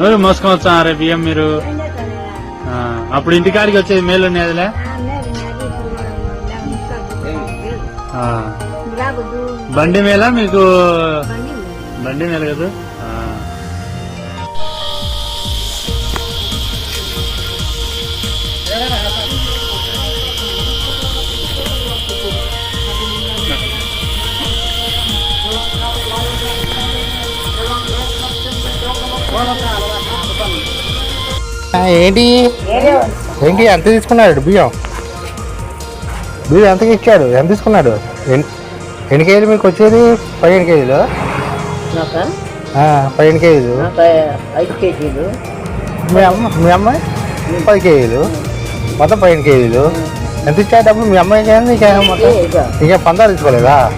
నువ్వు మోసుకొచ్చా రే బియ్యం మీరు. అప్పుడు ఇంటికాడికి వచ్చేది మేలు ఉండేదిలే బండి మేలా మీకు? బండి మేలు కదా. ఏంటి? ఏంటి ఎంత తీసుకున్నాడు బియ్యం? బియ్యం ఎంతకి ఇచ్చాడు? ఎంత తీసుకున్నాడు? ఎన్- ఎన్ని కేజీలు మీకు వచ్చేది? పదిహేను కేజీలు? పదిహేను కేజీలు. నాకు ఐదు కేజీలు. మీ అమ్మ మీ అమ్మాయి పది కేజీలు. మొత్తం పదిహేను కేజీలు. ఎంత ఇచ్చాడు డబ్బులు? మీ అమ్మాయి కానీ నీకే మొత్తం? ఇక పందాలు తీసుకోలేదా?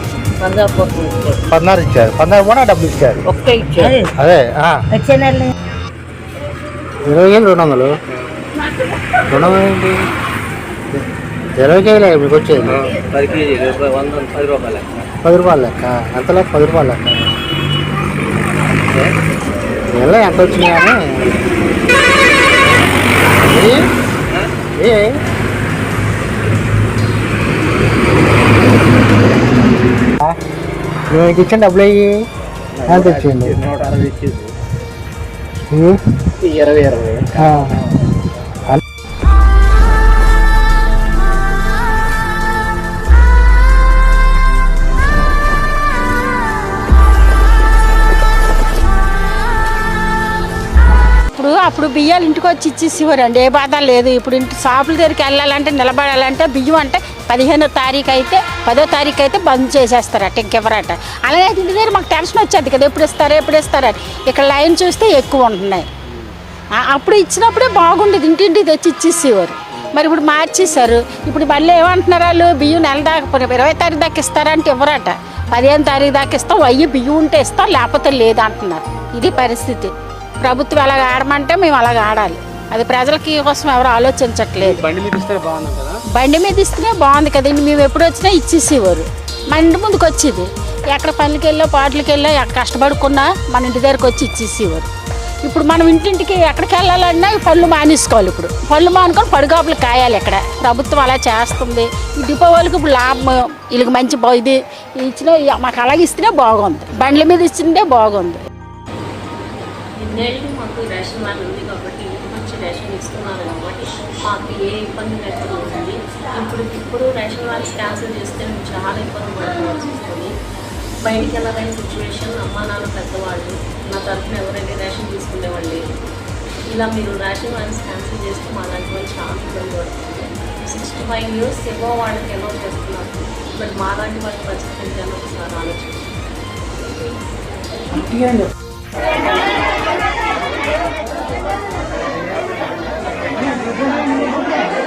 ఇచ్చారు. పద్నాలుగు ఇచ్చారు. పద్నాలుగు కూడా డబ్బులు ఇచ్చారు. ఇచ్చారు. అదే ఇరవై కేజీలు రెండు వందలు రెండు వందలు ఏంటి? ఇరవై కేజీలే మీకు వచ్చేది? పది కేజీలు పది రూపాయలు పది రూపాయలు లెక్క. ఎంత లెక్క? పది రూపాయలు లెక్క. నెల ఎంత వచ్చినాయి కానీ ఏ? ఇచ్చిన డబ్బులు అయ్యి ఎంత వచ్చింది ఇరవై ఇరవై. ఇప్పుడు అప్పుడు బియ్యాలు ఇంటికి వచ్చి ఇచ్చేసేవారండి. ఏ బాధ లేదు. ఇప్పుడు ఇంటి షాపుల దగ్గరికి వెళ్ళాలంటే నిలబడాలంటే బియ్యం అంటే పదిహేనో తారీఖు అయితే పదో తారీఖు అయితే బంద్ చేసేస్తారట ఇంకెవరట. అలాగే ఇంటి దగ్గర మాకు టెన్షన్ వచ్చేది కదా ఎప్పుడు ఇస్తారో ఎప్పుడు ఇస్తారని ఇక్కడ లైన్ చూస్తే ఎక్కువ ఉంటున్నాయి. అప్పుడు ఇచ్చినప్పుడే బాగుండేది. ఇంటింటికి తెచ్చి ఇచ్చేసేవారు మరి ఇప్పుడు మార్చేశారు. ఇప్పుడు మళ్ళీ ఏమంటున్నారు వాళ్ళు? బియ్యం నెల దాకా ఇరవై తారీఖు దాకా ఇస్తారంటే ఇవ్వరట. పదిహేను తారీఖు దాకా ఇస్తాం. అయ్యి బియ్యం ఉంటే ఇస్తాం లేకపోతే లేదు అంటున్నారు. ఇది పరిస్థితి. ప్రభుత్వం ఎలాగ ఆడమంటే మేము అలాగ ఆడాలి. అది ప్రజలకి కోసం ఎవరు ఆలోచించట్లేదు. బండి మీద ఇస్తే బాగుంది కదా? బండి మీద ఇస్తేనే బాగుంది కదండి మేము ఎప్పుడు వచ్చినా ఇచ్చేసేవారు. మన ఇంటి ముందుకు వచ్చేది. ఎక్కడ పనులకి వెళ్ళో పాటలకి వెళ్ళో ఎక్కడ కష్టపడుకున్నా మన ఇంటి దగ్గరకు వచ్చి ఇచ్చేసేవారు. ఇప్పుడు మనం ఇంటింటికి ఎక్కడికి వెళ్ళాలన్నా పళ్ళు మానేసుకోవాలి ఇప్పుడు. పళ్ళు మానుకొని పడుగాపులు కాయాలి ఇక్కడ ప్రభుత్వం అలా చేస్తుంది. ఈ డిపో వాళ్ళకి ఇప్పుడు లాభం. వీళ్ళకి మంచి ఇది ఇచ్చిన మాకు అలాగే ఇస్తేనే బాగుంది. బండ్ల మీద ఇచ్చిందే బాగుంది. మాకు రేషన్ వ్యాన్ ఉంది కాబట్టి ఇంటికి రేషన్ ఇస్తున్నారు కాబట్టి మాకు ఏ ఇబ్బంది లేకుండా ఉంది ఇప్పుడు ఇప్పుడు రేషన్ వాళ్ళు క్యాన్సిల్ చేస్తే చాలా ఇబ్బంది పడుకోవాల్సి వస్తుంది బయటికి వెళ్ళలేని సిచ్యువేషన్ అమ్మ నాన్న పెద్దవాళ్ళు నా తరఫున ఎవరైతే రేషన్ తీసుకునేవాళ్ళు లేరు ఇలా మీరు రేషన్ వ్యాన్స్ క్యాన్సిల్ చేస్తే మా లాంటి వాళ్ళు చాలా ఇబ్బంది పడుతుంది. సిక్స్టీ ఫైవ్ ఇయర్స్ ఎగో వాళ్ళకి ఎలా చేస్తున్నారు. బట్ మా లాంటి వాళ్ళ పరిస్థితి ఏంటని ఒకసారి ఆలోచించారు నుంచి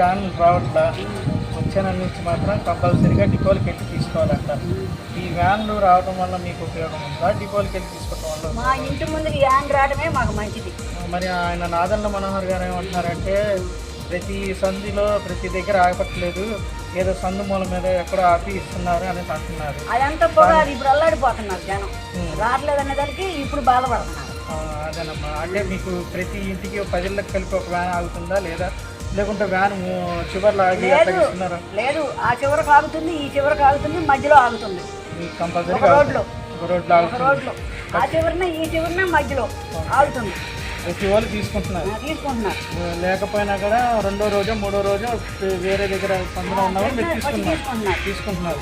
వ్యాన్ రావట్లా వచ్చాన నుంచి మాత్రం కంపల్సరీగా డిపోలకి వెళ్ళి తీసుకోవాలంట. ఈ వ్యాన్లు రావడం వల్ల మీకు ఉపయోగం ఉందా? డిపోలకి వెళ్ళి తీసుకోవడం వల్ల మా ఇంటి ముందుకి యాన్ రావడమే మాకు మంచిది. మరి ఆయన నాదన్న మనోహర్ గారు ఏమంటున్నారంటే ప్రతి సంధిలో ప్రతి దగ్గర ఆగపట్లేదు ఏదో సందు మూల మీద ఎక్కడో ఆపి ఇస్తున్నారు అనేసి అంటున్నారు. అదంతా కూడా అది ఇప్పుడు అల్లాడిపోతున్నారు జనం. రావట్లేదనే దానికి ఇప్పుడు బాధపడుతున్నారు. అదేనమ్మా. అంటే మీకు ప్రతి ఇంటికి పదిళ్ళకి కలిపి ఒక వ్యాన్ ఆగుతుందా లేదా? లేకుంటే వ్యాన్ చివర్లో ఆగి లేదు లేదు. ఆ చివరకు ఆగుతుంది ఈ చివరకు ఆగుతుంది మధ్యలో ఆగుతుంది. కంపల్సరీ రోడ్లో. రోడ్లో రోడ్లో. ఆ చివరిన ఈ చివరిన మధ్యలో ఆగుతుంది. ప్రతి వాళ్ళు తీసుకుంటున్నారు. లేకపోయినా కూడా రెండో రోజు మూడో రోజు వేరే దగ్గర సందులో ఉన్నవాళ్ళు మీరు తీసుకున్నారు. తీసుకుంటున్నారు.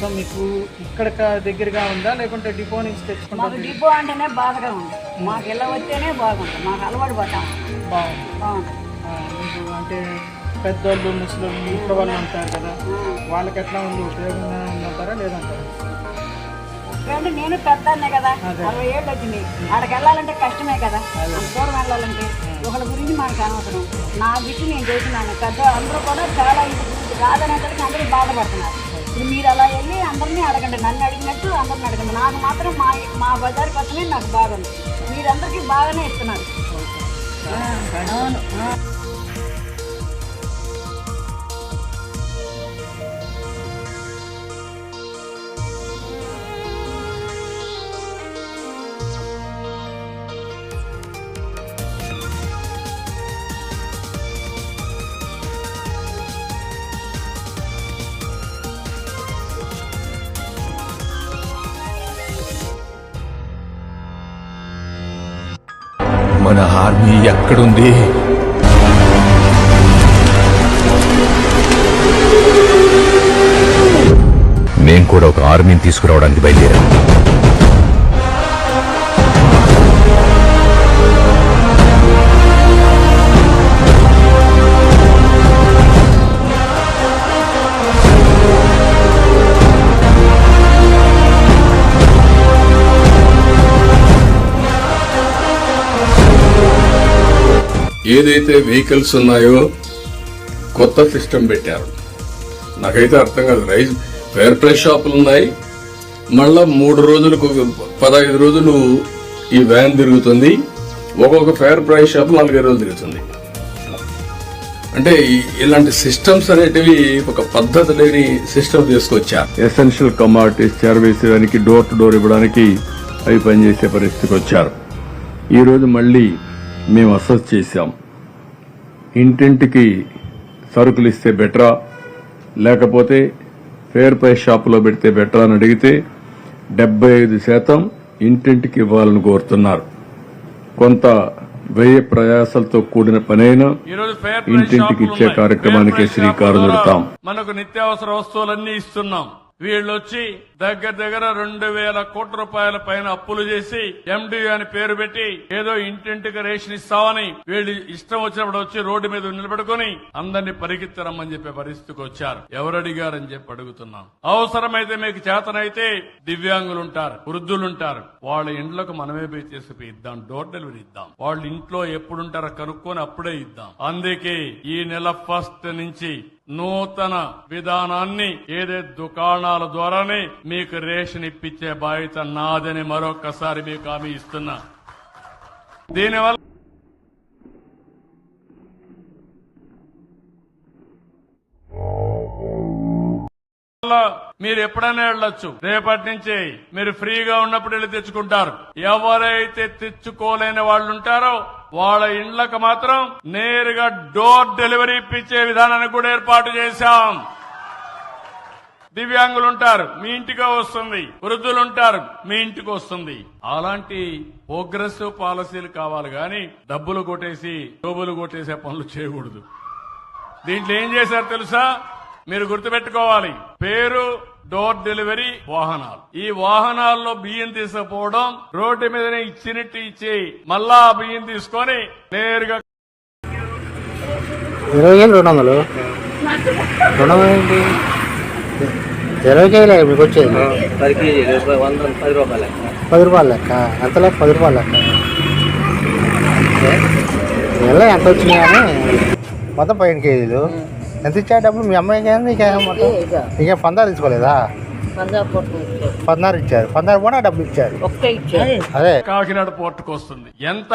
సో మీకు ఇక్కడ దగ్గరగా ఉందా? లేకుంటే డిపో నుంచి తెచ్చుకుంటారు డిపో అంటేనే బాధగా ఉంది. మాకు ఇలా వస్తేనే బాగుంటుంది మాకు అలవాటు పడ్డాము. బాగుంది. బాగుంటుంది అంటే పెద్దోళ్ళు ముసలి ఇంట్లో వాళ్ళు ఉంటారు కదా వాళ్ళకి ఎట్లా ఉంది ఉపయోగంగా ఉందంటారా లేదంటారా? నేను పెద్దాన్నే కదా అరవై ఏళ్ళు వచ్చింది ఆడకి వెళ్ళాలంటే కష్టమే కదా. దూరం వెళ్ళాలంటే ఒకళ్ళ గురించి మనకు అనవసరం. నా విషయం నేను చేసినాను పెద్ద అందరూ కూడా చాలా ఇది గురించి కాదనేసరికి అందరూ బాధపడుతున్నారు. ఇప్పుడు మీరు అలా వెళ్ళి అందరినీ అడగండి. నన్ను అడిగినట్టు అందరిని అడగండి. నాకు మాత్రం మా మా బజార్ కోసమే నాకు బాగుంది మీరందరికీ బాగానే ఇస్తున్నారు. అవును. మన ఆర్మీ ఎక్కడుంది? నేను కూడా ఒక ఆర్మీని తీసుకురావడానికి బయలుదేరాను. ఏదైతే వెహికల్స్ ఉన్నాయో కొత్త సిస్టమ్ పెట్టారు. నాకైతే అర్థం కాదు. రైస్ ఫేర్ ప్రైస్ షాపులు ఉన్నాయి. మళ్ళా మూడు రోజులకు పదహైదు రోజులు ఈ వ్యాన్ తిరుగుతుంది. ఒక్కొక్క ఫేర్ ప్రైస్ షాప్ నాలుగైదు రోజులు తిరుగుతుంది. అంటే ఇలాంటి సిస్టమ్స్ అనేటివి ఒక పద్ధతి లేని సిస్టమ్ తీసుకొచ్చా? ఎసెన్షియల్ కమాడిటీస్ చేరవేసేదానికి డోర్ టు డోర్ ఇవ్వడానికి అవి పనిచేసే పరిస్థితికి వచ్చారు. ఈరోజు మళ్ళీ మేము అసెస్ చేశాం. ఇంటింటికి సరుకులు ఇస్తే బెటరా? లేకపోతే ఫేర్ ప్రైస్ షాపులో పెడితే బెటరా అని అడిగితే డెబ్బై ఐదు శాతం ఇంటింటికి ఇవ్వాలని కోరుతున్నారు. కొంత వ్యయ ప్రయాసాలతో కూడిన పనైనా ఇంటింటికి ఇచ్చే కార్యక్రమానికి శ్రీకారం చుడతాం. మనకు నిత్యావసర వస్తువులన్నీ ఇస్తున్నాం. వీళ్ళు వచ్చి దగ్గర దగ్గర రెండు వేల కోట్ల రూపాయల పైన అప్పులు చేసి ఎండి అని పేరు పెట్టి ఏదో ఇంటింటికి రేషన్ ఇస్తామని వీళ్ళు ఇష్టం వచ్చినప్పుడు వచ్చి రోడ్డు మీద నిలబెడుకుని అందరినీ పరిగెత్తరమ్మని చెప్పే పరిస్థితికి వచ్చారు. ఎవరు అడిగారని చెప్పి అడుగుతున్నాం. అవసరమైతే మీకు చేతనైతే దివ్యాంగులు ఉంటారు వృద్ధులు ఉంటారు వాళ్ళ ఇండ్లకు మనమే పోయి తీసుకుపోయి ఇద్దాం డోర్ డెలివరీ ఇద్దాం. వాళ్ళ ఇంట్లో ఎప్పుడుంటారో కనుక్కొని అప్పుడే ఇద్దాం. అందుకే ఈ నెల ఫస్ట్ నుంచి నూతన విధానాన్ని ఏదే దుకాణాల ద్వారానే మీకు రేషన్ ఇప్పించే బాధ్యత నాదని మరొకసారి మీకు హామీ ఇస్తున్నా. దీనివల్ల వల్ల మీరు ఎప్పుడైనా వెళ్ళొచ్చు. రేపటి నుంచి మీరు ఫ్రీగా ఉన్నప్పుడు వెళ్ళి తెచ్చుకుంటారు. ఎవరైతే తెచ్చుకోలేని వాళ్ళు ఉంటారో వాళ్ళ ఇండ్లకు మాత్రం నేరుగా డోర్ డెలివరీ ఇప్పించే విధానాన్ని కూడా ఏర్పాటు చేశాం. దివ్యాంగులు ఉంటారు మీ ఇంటికి వస్తుంది. వృద్ధులు ఉంటారు మీ ఇంటికి వస్తుంది. అలాంటి ప్రోగ్రెసివ్ పాలసీలు కావాలి గాని డబ్బులు కొట్టేసి డబ్బులు కొట్టేసే పనులు చేయకూడదు. దీంట్లో ఏం చేశారు తెలుసా? మీరు గుర్తుపెట్టుకోవాలి. పేరు డోర్ డెలివరీ వాహనాలు. ఈ వాహనాల్లో బియ్యం తీసుకుపోవడం రోడ్డు మీదనే ఇచ్చినట్టు ఇచ్చి మళ్ళా ఆ బియ్యం తీసుకొని నేరుగా ఇరవై వేలు రెండు వందలు. రెండు వందలు ఏంటి? ఇరవై కేజీలే మీకు వచ్చేది. పది కేజీలు వంద పది రూపాయలు పది రూపాయలు లెక్క. ఎంత లెక్క? పది రూపాయలు లెక్క. నెల ఎంత వచ్చినాయి కానీ మొత్తం పదిహేను కేజీలు. ఎంత ఇచ్చా డబ్బులు? మీ అమ్మాయికి మొత్తం ఇక పందాలు తీసుకోలేదా? పొట్టు ఇచ్చారు. పద్నాలుగు కూడా డబ్బులు ఇచ్చారు? అదే. కాకినాడ పోర్టుకు వస్తుంది. ఎంత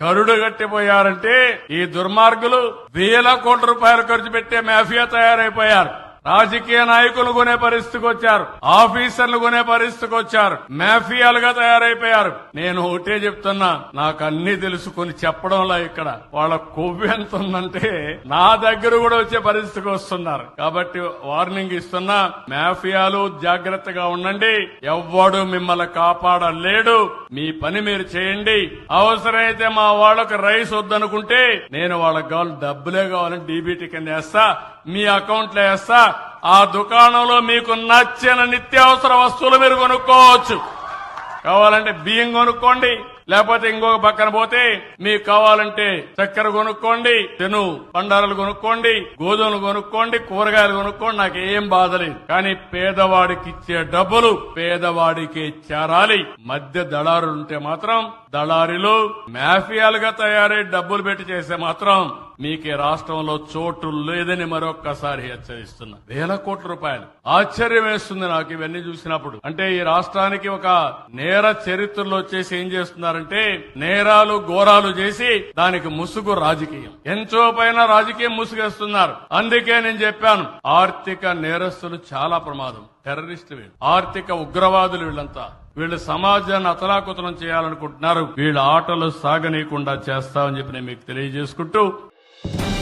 కరుడు గట్టిపోయారంటే ఈ దుర్మార్గులు వేల కోట్ల రూపాయలు ఖర్చు పెట్టే మాఫియా తయారైపోయారు. రాజకీయ నాయకులు కొనే పరిస్థితికి వచ్చారు. ఆఫీసర్లు కొనే పరిస్థితికి వచ్చారు. మాఫియాలుగా తయారైపోయారు. నేను ఒకటే చెప్తున్నా నాకు అన్ని తెలుసుకొని చెప్పడంలా ఇక్కడ. వాళ్ళ కొవ్వు ఎంత ఉందంటే నా దగ్గర కూడా వచ్చే పరిస్థితికి వస్తున్నారు. కాబట్టి వార్నింగ్ ఇస్తున్నా మాఫియాలు జాగ్రత్తగా ఉండండి. ఎవ్వడు మిమ్మల్ని కాపాడలేడు. మీ పని మీరు చేయండి. అవసరమైతే మా వాళ్ళకు రైస్ వద్దనుకుంటే నేను వాళ్ళకి కావాలి డబ్బులే కావాలని డీబీటీ కింద వేస్తా. మీ అకౌంట్లో వేస్తా. ఆ దుకాణంలో మీకు నచ్చిన నిత్యావసర వస్తువులు మీరు కొనుక్కోవచ్చు. కావాలంటే బియ్యం కొనుక్కోండి లేకపోతే ఇంకొక పక్కన పోతే మీకు కావాలంటే చక్కెర కొనుక్కోండి తెను పండారాలు కొనుక్కోండి గోధుమలు కొనుక్కోండి కూరగాయలు కొనుక్కోండి నాకు ఏం బాధలేదు కానీ పేదవాడికి ఇచ్చే డబ్బులు పేదవాడికి చేరాలి. మధ్య దళారులు ఉంటే మాత్రం దళారీలు మాఫియాలుగా తయారై డబ్బులు పెట్టి చేస్తే మాత్రం మీకు ఈ రాష్ట్రంలో చోటు లేదని మరొక్కసారి హెచ్చరిస్తున్నా. వేల కోట్ల రూపాయలు. ఆశ్చర్యం వేస్తుంది నాకు ఇవన్నీ చూసినప్పుడు. అంటే ఈ రాష్ట్రానికి ఒక నేర చరిత్రలో వచ్చేసి ఏం చేస్తున్నారంటే నేరాలు ఘోరాలు చేసి దానికి ముసుగు రాజకీయం. ఎంతో పైన రాజకీయం ముసుగేస్తున్నారు. అందుకే నేను చెప్పాను ఆర్థిక నేరస్తులు చాలా ప్రమాదం. టెర్రరిస్ట్ వీళ్ళు. ఆర్థిక ఉగ్రవాదులు వీళ్ళంతా. వీళ్ళు సమాజాన్ని అతలాకుతలం చేయాలనుకుంటున్నారు. వీళ్ళ ఆటలు సాగనీయకుండా చేస్తామని చెప్పి నేను మీకు తెలియజేసుకుంటూ Thank you